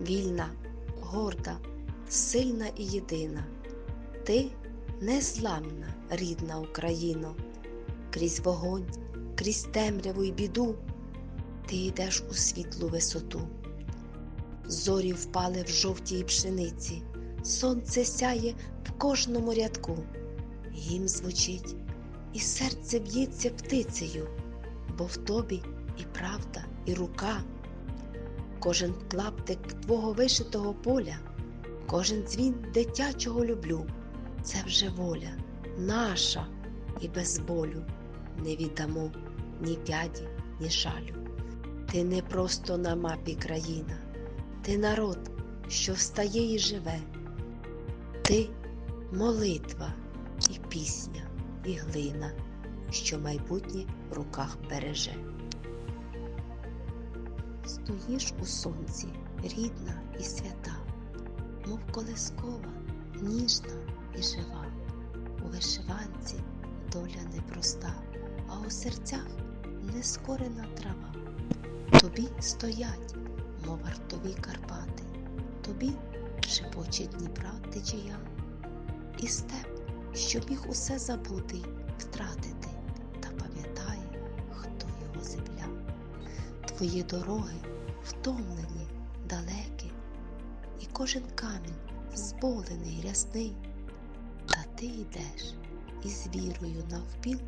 вільна, горда, сильна і єдина. Ти незламна, рідна Україно, крізь вогонь, крізь темряву й біду, ти йдеш у світлу висоту. Зорі впали в жовтій пшениці, сонце сяє в кожному рядку, гімн звучить, і серце б'ється птицею, бо в тобі і правда, і рука. Кожен клаптик твого вишитого поля, кожен дзвін дитячого люблю. Це вже воля наша і без болю не віддамо ні п'яді, ні жалю. Ти не просто на мапі країна, ти народ, що встає і живе. Ти молитва і пісня, і глина, що майбутнє в руках береже. Стоїш у сонці, рідна і свята, мов колискова, ніжна і жива. У вишиванці доля непроста, а у серцях нескорена трава. Тобі стоять, мов вартові Карпати, тобі шепоче Дніпра течія, і степ, що міг усе забути втратити, та пам'ятає, хто його земля. Твої дороги втомлені, далекі, і кожен камінь зболений, рясний, та ти йдеш і з вірою навпіл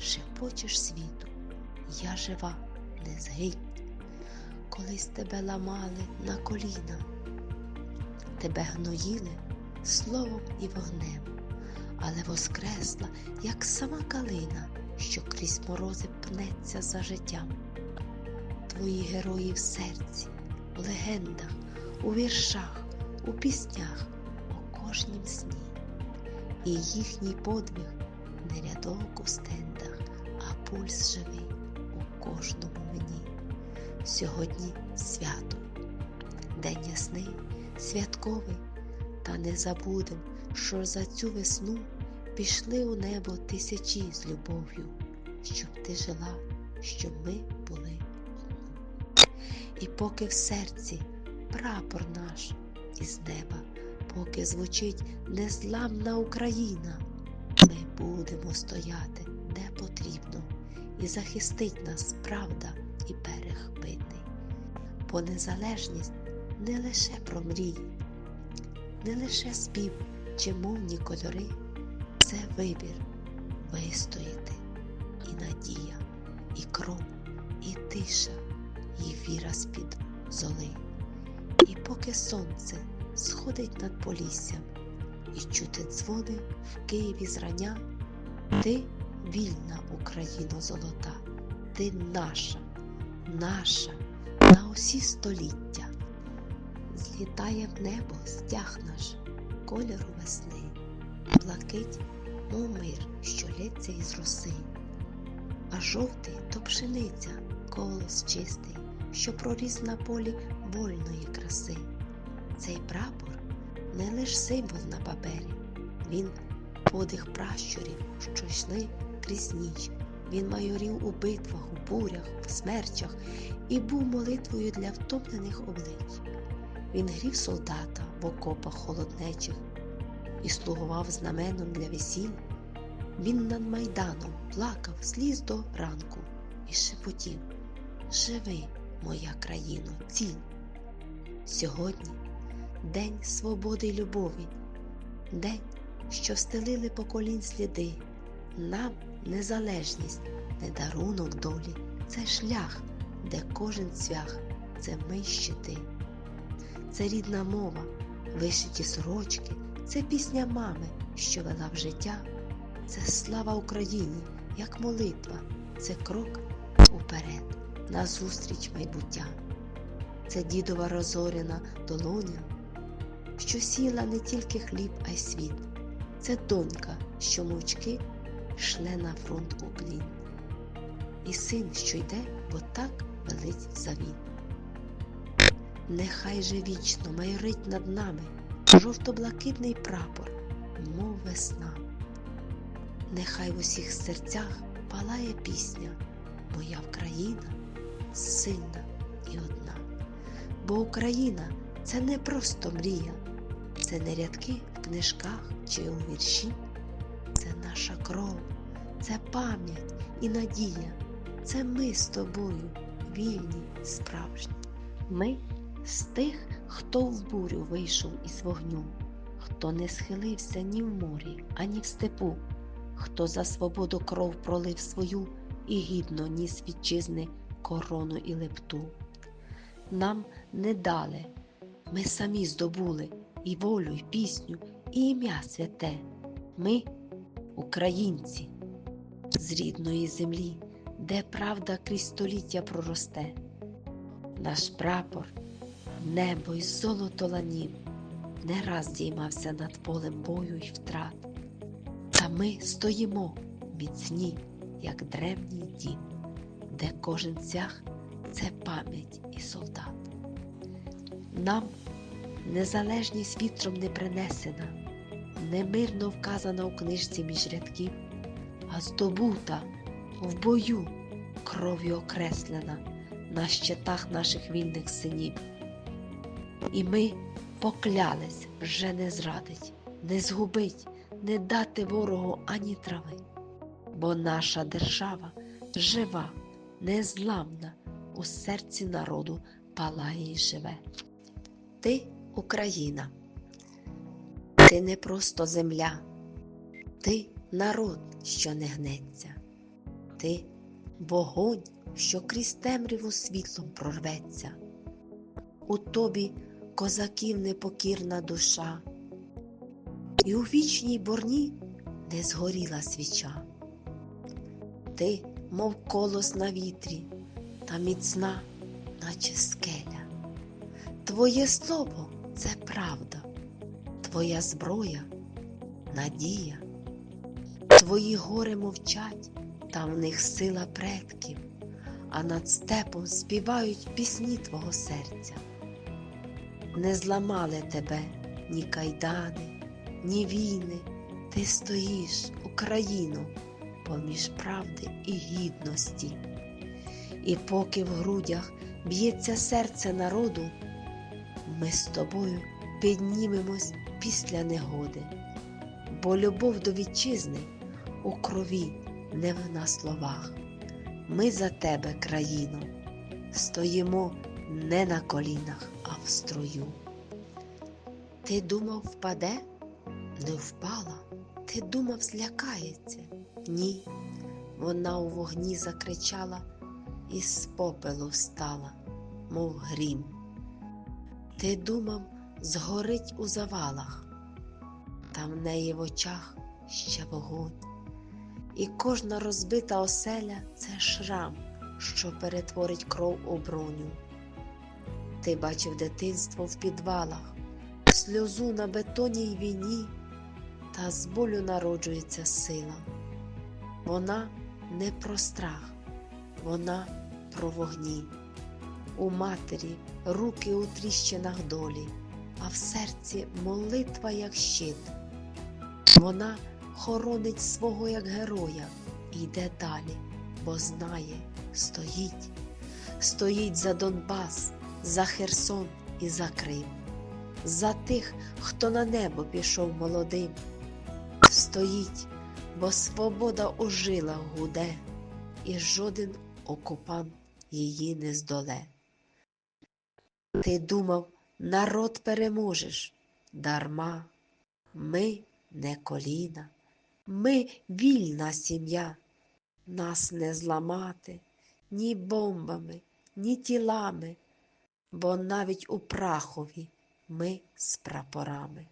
шепочеш світу. Я жива, не згинь. Колись тебе ламали на коліна, тебе гноїли словом і вогнем, але воскресла, як сама калина, що крізь морози пнеться за життям. Твої герої в серці, в легендах, у віршах, у піснях, у кожнім сні. І їхній подвиг не рядок у стендах, а пульс живий у кожному мені. Сьогодні свято, день ясний, святковий, та не забудем, що за цю весну пішли у небо тисячі з любов'ю, щоб ти жила, щоб ми були. І поки в серці прапор наш із неба, поки звучить незламна Україна, ми будемо стояти де потрібно, і захистить нас правда і берег битий. Бо незалежність не лише про мрії, не лише спів чи мовні кольори, це вибір вистояти і надія, і кров, і тиша, і віра з-під золи. І поки сонце сходить над поліссям, і чути дзвони в Києві зрання, ти вільна Україно золота, ти наша, наша на усі століття. Злітає в небо стяг наш кольору весни, блакить, мов мир, що лється із роси, а жовтий то пшениця, колос чистий, що проріс на полі вольної краси. Цей прапор не лиш символ на папері, він подих пращурів, що йшли крізь ніч. Він майорів у битвах, у бурях, в смерчах і був молитвою для втомлених облич. Він грів солдата в окопах холоднечих і слугував знаменом для весіль. Він над майданом плакав сліз до ранку і шепотів Живи, моя країно, ціль. Сьогодні день свободи й любові, день, що стелили поколінь сліди. Нам незалежність, не дарунок долі, це шлях, де кожен цвях, це ми щити. Це рідна мова, вишиті сорочки, це пісня мами, що вела в життя, це слава Україні, як молитва, це крок уперед, назустріч майбуття. Це дідова розорена долоня, що сіла не тільки хліб, а й світ. Це донька, що мовчки шле на фронт уклін. І син, що йде, бо так велить завіт. Нехай же вічно майорить над нами жовто-блакитний прапор, мов весна. Нехай в усіх серцях палає пісня, Моя Україна сильна і одна, бо Україна це не просто мрія, це не рядки в книжках чи у вірші, це наша кров, це пам'ять і надія, це ми з тобою, вільні, справжні. Ми з тих, хто в бурю вийшов із вогню, хто не схилився ні в морі, ані в степу, хто за свободу кров пролив свою і гідно ніс вітчизни корону і лепту. Нам не дали, ми самі здобули і волю, і пісню, і ім'я святе. Ми українці з рідної землі, де правда крізь століття проросте. Наш прапор, небо й золото ланів не раз діймався над полем бою й втрат. Та ми стоїмо міцні, як древній дім, де кожен цях це пам'ять і солдат. Нам незалежність вітром не принесена, немирно вказана у книжці між рядків, а здобута в бою кров'ю окреслена на щитах наших вільних синів. І ми поклялись вже не зрадить, не згубить, не дати ворогу ані трави, бо наша держава жива, незламна, у серці народу палає і живе. Ти Україна, ти не просто земля, ти народ, що не гнеться, ти вогонь, що крізь темряву світлом прорветься. У тобі козаків непокірна душа, і у вічній борні не згоріла свіча. Ти, мов колос на вітрі, та міцна, наче скеля. Твоє слово це правда, твоя зброя надія, твої гори мовчать, та в них сила предків, а над степом співають пісні твого серця. Не зламали тебе ні кайдани, ні війни, ти стоїш, Україну, поміж правди і гідності. І поки в грудях б'ється серце народу, ми з тобою піднімемось після негоди, бо любов до вітчизни у крові, не на словах. Ми за тебе, країно, стоїмо не на колінах, а в строю. Ти думав, впаде? Не впала, ти думав, злякається? Ні. Вона у вогні закричала і з попелу встала, мов грім. Ти думав, згорить у завалах, та в неї в очах ще вогонь. І кожна розбита оселя це шрам, що перетворить кров у броню. Ти бачив дитинство в підвалах, сльозу на бетоні й війні, та з болю народжується сила. Вона не про страх, вона про вогні. У матері руки у тріщинах долі, а в серці молитва, як щит. Вона хоронить свого як героя і йде далі, бо знає, стоїть, стоїть за Донбас, за Херсон і за Крим, за тих, хто на небо пішов молодим. Стоїть, бо свобода ожила гуде, і жоден окупант її не здоле. Ти думав, народ переможеш, дарма, ми не коліна, ми вільна сім'я, нас не зламати ні бомбами, ні тілами, бо навіть у прахові ми з прапорами.